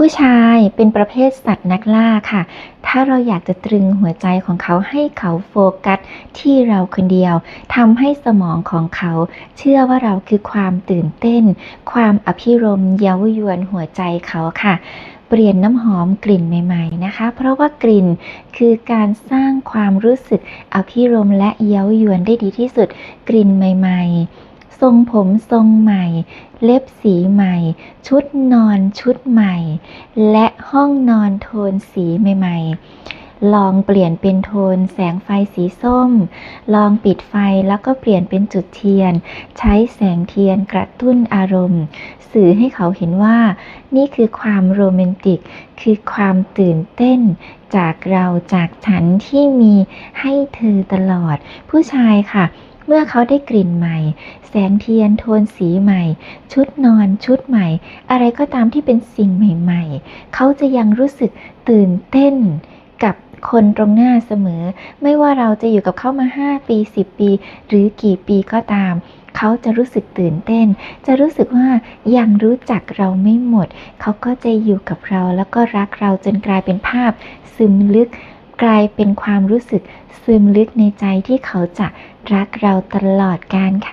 ผู้ชายเป็นประเภทสัตว์นักล่าค่ะ ถ้าเราอยากจะตรึงหัวใจของเขาให้เขาโฟกัสที่เราคนเดียว ทำให้สมองของเขา เชื่อว่าเราคือความตื่นเต้น ความอภิรมย์เย้ายวนหัวใจเขาค่ะเปลี่ยนน้ำหอมกลิ่นใหม่ ๆ นะคะ เพราะว่ากลิ่นคือการสร้างความรู้สึกอภิรมย์และเย้ายวนได้ดีที่สุด กลิ่นใหม่ ๆ ทรงผมทรงใหม่ เล็บสีใหม่ ชุดนอนชุดใหม่ และห้องนอนโทนสีใหม่ ๆ ลองเปลี่ยนเป็นโทนแสงไฟสีส้ม ลองปิดไฟแล้วก็เปลี่ยนเป็นจุดเทียน ใช้แสงเทียนกระตุ้นอารมณ์ สื่อให้เขาเห็นว่า นี่คือความโรแมนติก คือความตื่นเต้นจากเราจากฉันที่มีให้เธอตลอด ผู้ชายค่ะ เมื่อเขาได้กลิ่นใหม่ แสงเทียนโทนสีใหม่ ชุดนอนชุดใหม่ อะไรก็ตามที่เป็นสิ่งใหม่ ๆ เขาจะยังรู้สึกตื่นเต้นกับคนตรงหน้าเสมอ ไม่ว่าเราจะอยู่กับเขามา 5 ปี 10 ปี หรือกี่ปีก็ตาม เขาจะรู้สึกตื่นเต้น จะรู้สึกว่ายังรู้จักเราไม่หมด เขาก็จะอยู่กับเราแล้วก็รักเราจนกลายเป็นภาพซึมลึก กลายเป็นความรู้สึกซึมลึกในใจที่เขาจะรักเราตลอดกาลค่ะ